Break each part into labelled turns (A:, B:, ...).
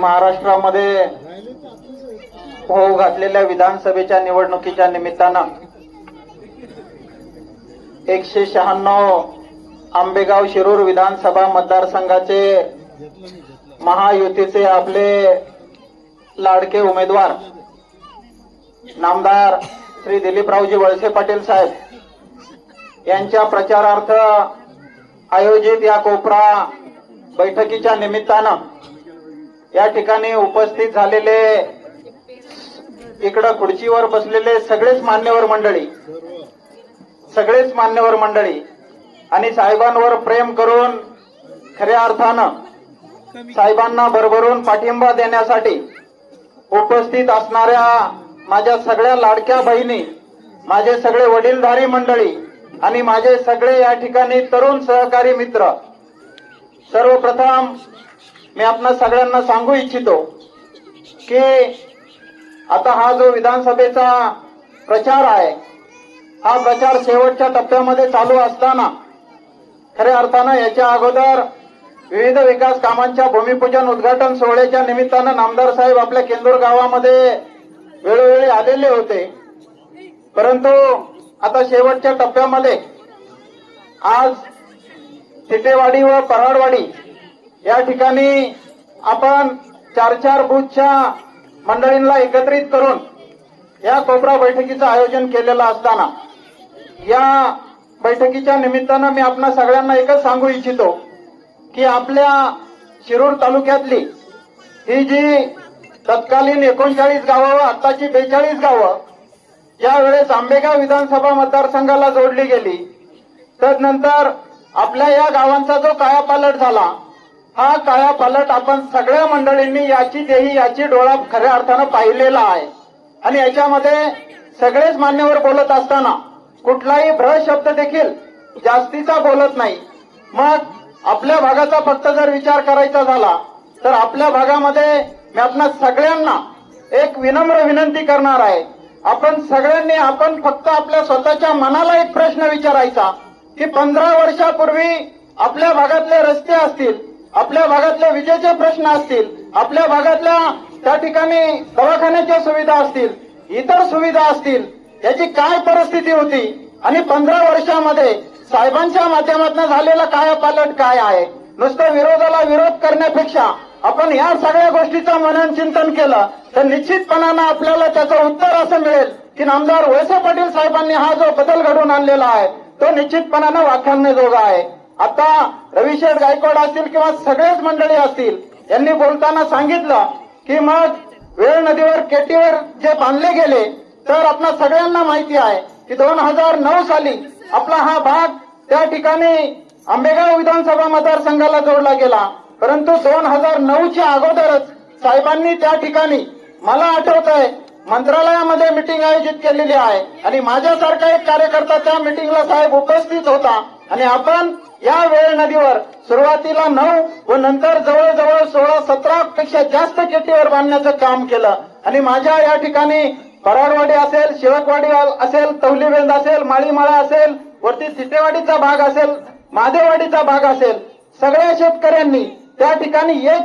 A: महाराष्ट्रामध्ये होऊ घातलेल्या विधानसभेच्या निवडणुकीच्या निमित्तानं एकशे शहाण्णव आंबेगाव शिरूर विधानसभा मतदारसंघाचे महायुतीचे आपले लाडके उमेदवार नामदार श्री दिलीपरावजी वळसे पाटील साहेब यांच्या प्रचारार्थ आयोजित या कोपरा बैठकीच्या निमित्तानं या ठिकाणी उपस्थित झालेले इकडं खुर्चीवर बसलेले सगळेच मान्यवर मंडळी सगळेच मान्यवर मंडळी आणि साहेबांवर प्रेम करून खऱ्या अर्थानं साहेबांना भरभरून पाठिंबा देण्यासाठी उपस्थित असणाऱ्या माझ्या सगळ्या लाडक्या बहिणी माझे सगळे वडीलधारी मंडळी आणि माझे सगळे या ठिकाणी तरुण सहकारी मित्र सर्वप्रथम मी आपणा सगळ्यांना सांगू इच्छितो की आता हा जो विधानसभेचा प्रचार आहे हा प्रचार शेवटच्या टप्प्यामध्ये चालू असताना खऱ्या अर्थानं याच्या अगोदर विविध विकास कामांच्या भूमिपूजन उद्घाटन सोहळ्याच्या निमित्तानं नामदार साहेब आपल्या केंदूर गावामध्ये वेळोवेळी आलेले होते. परंतु आता शेवटच्या टप्प्यामध्ये आज तिटेवाडी व पराडवाडी या ठिकाणी आपण चार चार बूथच्या मंडळींना एकत्रित करून या कोपरा बैठकीचं आयोजन केलेलं असताना या बैठकीच्या निमित्तानं मी आपणा सगळ्यांना एकच सांगू इच्छितो की आपल्या शिरूर तालुक्यातली ही जी तत्कालीन एकोणचाळीस गावं व आत्ताची बेचाळीस गावं ज्यावेळेस आंबेगाव विधानसभा मतदारसंघाला जोडली गेली. तदनंतर आपल्या या गावांचा जो कायापालट झाला हा काळा फलट आपण सगळ्या मंडळींनी याची देही याची डोळा खऱ्या अर्थानं पाहिलेला आहे. आणि याच्यामध्ये सगळेच मान्यवर बोलत असताना कुठलाही भ्र शब्द देखील जास्तीचा बोलत नाही. मग आपल्या भागाचा फक्त जर विचार करायचा झाला तर आपल्या भागामध्ये मी आपणा सगळ्यांना एक विनम्र विनंती करणार आहे. आपण सगळ्यांनी आपण फक्त आपल्या स्वतःच्या मनाला एक प्रश्न विचारायचा की पंधरा वर्षापूर्वी आपल्या भागातले रस्ते असतील आपल्या भागातले विजेचे प्रश्न असतील आपल्या भागातल्या त्या ठिकाणी दवाखान्याच्या सुविधा असतील इतर सुविधा असतील याची काय परिस्थिती होती आणि पंधरा वर्षामध्ये साहेबांच्या माध्यमातून झालेला काय पालट काय आहे? नुसतं विरोधाला विरोध करण्यापेक्षा आपण या सगळ्या गोष्टीचं मनन चिंतन केलं तर निश्चितपणानं आपल्याला त्याचं उत्तर असं मिळेल की नामदार वळसे पाटील साहेबांनी हा जो बदल घडवून आणलेला आहे तो निश्चितपणानं वाखाणण्याजोगा आहे. आता रविशेठ गायकवाड असतील किंवा सगळेच मंडळी असतील यांनी बोलताना सांगितलं की मग वेळ नदीवर केटीवर जे बांधले गेले तर आपल्या सगळ्यांना माहिती आहे की दोन हजार नऊ साली आपला हा भाग त्या ठिकाणी आंबेगाव विधानसभा मतदारसंघाला जोडला गेला. परंतु दोन हजार नऊच्या अगोदरच साहेबांनी त्या ठिकाणी मला आठवत आहे मंत्रालयामध्ये मिटिंग आयोजित केलेली आहे. आणि माझ्यासारखा एक कार्यकर्ता त्या मिटिंगला साहेब उपस्थित होता. आणि आपण या वेळ नदीवर सुरुवातीला नऊ व नंतर जवळजवळ सोळा सतरा पेक्षा जास्त केटीवर बांधण्याचं काम केलं. आणि माझ्या या ठिकाणी पराडवाडी असेल शिळकवाडी असेल तवलीबेंद असेल माळीमाळा असेल वरती सिटेवाडीचा भाग असेल महादेवाडीचा भाग असेल सगळ्या शेतकऱ्यांनी त्या ठिकाणी हे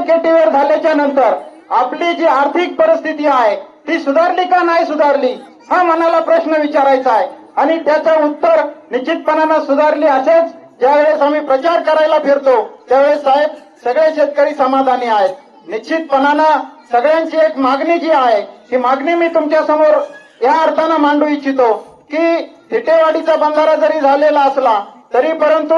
A: केटीवर झाल्याच्यानंतर आपली जी आर्थिक परिस्थिती आहे ती सुधारली का नाही सुधारली हा मनाला प्रश्न विचारायचा आहे. आणि त्याचं उत्तर निश्चितपणानं सुधारली असेच ज्यावेळेस आम्ही प्रचार करायला फिरतो त्यावेळेस साहेब सगळे शेतकरी समाधानी आहेत. निश्चितपणानं सगळ्यांची एक मागणी जी आहे ही मागणी मी तुमच्यासमोर या अर्थानं मांडू इच्छितो की हिटेवाडीचा बंधारा जरी झालेला असला तरी परंतु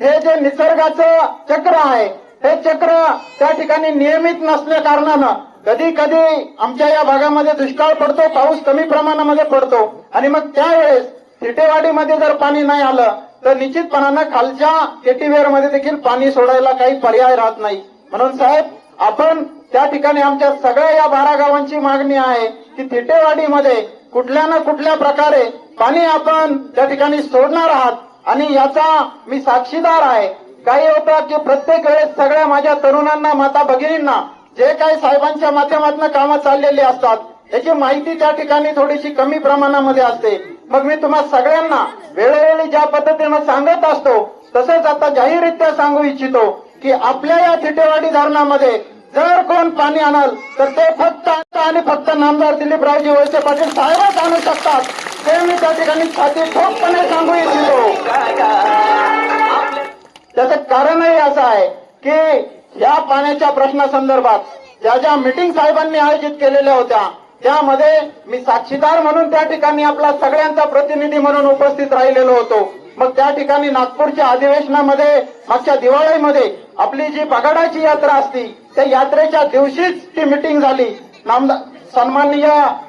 A: हे जे निसर्गाचं चक्र आहे हे चक्र त्या ठिकाणी नियमित नसल्या कारणानं कधी कधी आमच्या या भागामध्ये दुष्काळ पडतो पाऊस कमी प्रमाणामध्ये पडतो. आणि मग त्यावेळेस थिटेवाडीमध्ये जर पाणी नाही आलं तर निश्चितपणानं खालच्या केटीवेअरमध्ये देखील पाणी सोडायला काही पर्याय राहत नाही. म्हणून साहेब आपण त्या ठिकाणी आमच्या सगळ्या या बारा गावांची मागणी आहे की थिटेवाडीमध्ये कुठल्या ना कुठल्या प्रकारे पाणी आपण त्या ठिकाणी सोडणार आहात. आणि याचा मी साक्षीदार आहे. काही होतं की प्रत्येक वेळेस सगळ्या माझ्या तरुणांना माता भगिनींना जे काही साहेबांच्या माध्यमातून कामं चाललेली असतात याची माहिती त्या ठिकाणी थोडीशी कमी प्रमाणामध्ये असते. मग मी तुम्हा सगळ्यांना वेळोवेळी ज्या पद्धतीनं सांगत असतो तसेच आता जाहीररित्या सांगू इच्छितो की आपल्या या थिटेवाडी धरणामध्ये जर कोण पाणी आणल तर ते फक्त आणि फक्त नामदार दिलीपरावजी वळसे पाटील साहेबच आणू शकतात. ते मी त्या ठिकाणी छाती ठोकपणे सांगू इच्छितो. त्याचं कारणही असं आहे की या पाण्याच्या प्रश्नासंदर्भात ज्या ज्या मिटिंग साहेबांनी आयोजित केलेल्या होत्या त्यामध्ये मी साक्षीदार म्हणून त्या ठिकाणी आपला सगळ्यांचा प्रतिनिधी म्हणून उपस्थित राहिलेलो होतो. मग त्या ठिकाणी नागपूरच्या अधिवेशनामध्ये मागच्या दिवाळीमध्ये आपली जी बगाडाची यात्रा असती त्या यात्रेच्या दिवशीच ती मिटिंग झाली. सन्माननीय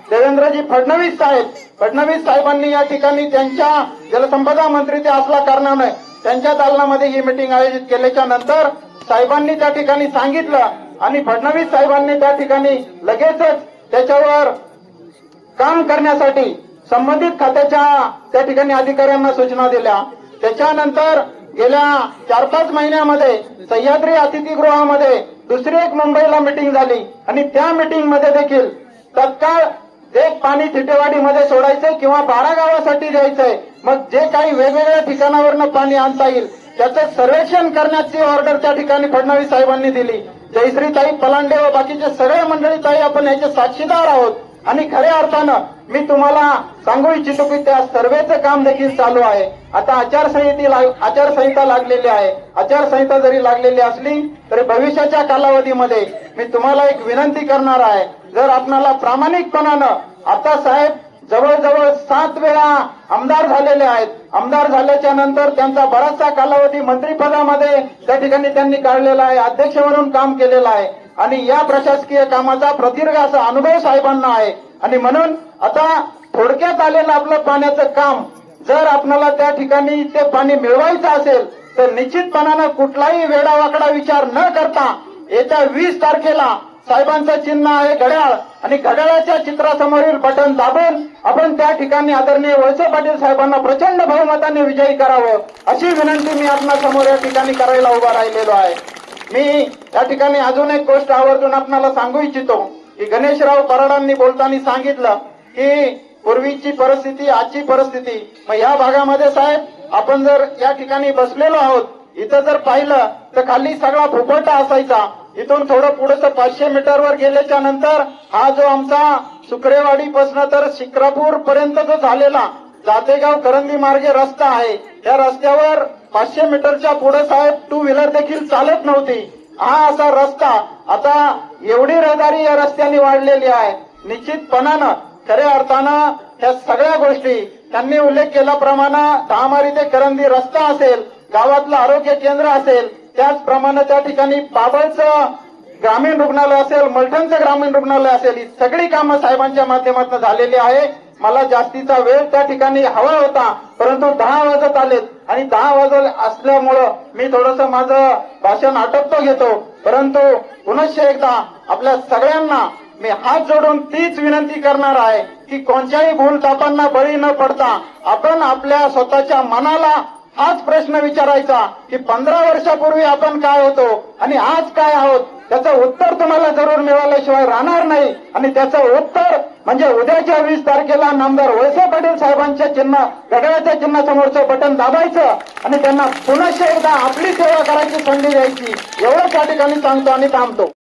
A: देवेंद्रजी फडणवीस साहेब फडणवीस साहेबांनी या ठिकाणी त्यांच्या जलसंपदा मंत्री ते असल्या कारणाने त्यांच्या दालनामध्ये ही मिटिंग आयोजित केल्याच्यानंतर साहेबांनी त्या ठिकाणी सांगितलं आणि फडणवीस साहेबांनी त्या ठिकाणी लगेचच त्याच्यावर काम करण्यासाठी संबंधित खात्याच्या त्या ठिकाणी अधिकाऱ्यांना सूचना दिल्या. त्याच्यानंतर गेल्या चार पाच महिन्यामध्ये सह्याद्री अतिथीगृहामध्ये दुसरी एक मुंबईला मिटिंग झाली. आणि त्या मिटिंगमध्ये देखील तत्काळ एक पाणी थिटेवाडीमध्ये सोडायचंय किंवा बारा गावासाठी द्यायचंय मग जे काही वेगवेगळ्या ठिकाणावरनं पाणी आणता येईल त्याचं सर्वेक्षण करण्याची ऑर्डर त्या ठिकाणी फडणवीस साहेबांनी दिली. जयश्रीताई पलांडे व बाकीचे सगळे मंडळी ताई आपण याचे साक्षीदार आहोत. आणि खऱ्या अर्थानं मी तुम्हाला सांगू इच्छितो की त्या सर्वेचं काम देखील चालू आहे. आता आचारसंहिती लाग- आचारसंहिता लागलेली आहे. आचारसंहिता जरी लागलेली असली तरी भविष्याच्या कालावधीमध्ये मी तुम्हाला एक विनंती करणार आहे. जर आपणाला प्रामाणिकपणानं आता साहेब जवळजवळ सात वेळा आमदार झालेले आहेत. आमदार झाल्याच्यानंतर त्यांचा बराचसा कालावधी मंत्रिपदामध्ये त्या ठिकाणी त्यांनी काढलेला आहे. अध्यक्ष म्हणून काम केलेलं आहे. आणि या प्रशासकीय कामाचा प्रदीर्घ असा अनुभव साहेबांना आहे. आणि म्हणून आता थोडक्यात आलेलं आपलं पाण्याचं काम जर आपल्याला त्या ठिकाणी ते पाणी मिळवायचं असेल तर निश्चितपणानं कुठलाही वेडावाकडा विचार न करता येत्या वीस तारखेला साहेबांचं चिन्ह आहे घड्याळ. आणि घड्याळाच्या चित्रासमोरील बटन दाबून आपण त्या ठिकाणी आदरणीय वळसे पाटील साहेबांना प्रचंड बहुमताने विजयी करावं अशी विनंती मी आपल्यासमोर या ठिकाणी करायला उभा राहिलेलो आहे. मी या ठिकाणी अजून एक गोष्ट आवर्जून आपणाला सांगू इच्छितो. की गणेशराव कराडांनी बोलताना सांगितलं की पूर्वीची परिस्थिती आजची परिस्थिती. मग या भागामध्ये साहेब आपण जर या ठिकाणी बसलेलो आहोत इथं जर पाहिलं तर खाली सगळा भूपटा असायचा. इथून थोडं पुढे पाचशे मीटरवर गेल्याच्यानंतर हा जो आमचा सुकरेवाडी पासून तर शिक्रापूर पर्यंत जो झालेला जातेगाव करंदी मार्गे रस्ता आहे. त्या रस्त्यावर पाचशे मीटरच्या पुढे साहेब टू व्हीलर देखील चालत नव्हती. हा असा रस्ता आता एवढी रहदारी या रस्त्याने वाढलेली आहे. निश्चितपणानं खऱ्या अर्थानं ह्या सगळ्या गोष्टी त्यांनी उल्लेख केल्याप्रमाणे दहामारी ते करंदी रस्ता असेल गावातलं आरोग्य केंद्र असेल त्याचप्रमाणे त्या ठिकाणी बाबळचं ग्रामीण रुग्णालय असेल मलठणचं ग्रामीण रुग्णालय असेल ही सगळी कामं साहेबांच्या माध्यमातून झालेली आहे. मला जास्तीचा वेळ त्या ठिकाणी हवा होता परंतु दहा वाजत आलेत. आणि दहा वाजत असल्यामुळं मी थोडस माझं भाषण आटपतो घेतो. परंतु पुनश्च एकदा आपल्या सगळ्यांना मी हात जोडून तीच विनंती करणार आहे की कोणत्याही भूलतापांना बळी न पडता आपण आपल्या स्वतःच्या मनाला हाच प्रश्न विचारायचा की पंधरा वर्षापूर्वी आपण काय होतो आणि आज काय आहोत? त्याचं उत्तर तुम्हाला जरूर मिळाल्याशिवाय राहणार नाही. आणि त्याचं उत्तर म्हणजे उद्याच्या वीस तारखेला नामदार वळसे पाटील साहेबांच्या चिन्ह घड्याळाच्या चिन्हासमोरचं बटन दाबायचं आणि त्यांना पुन्हा एकदा आपली सेवा करायची संधी द्यायची. एवढंच त्या ठिकाणी सांगतो आणि थांबतो.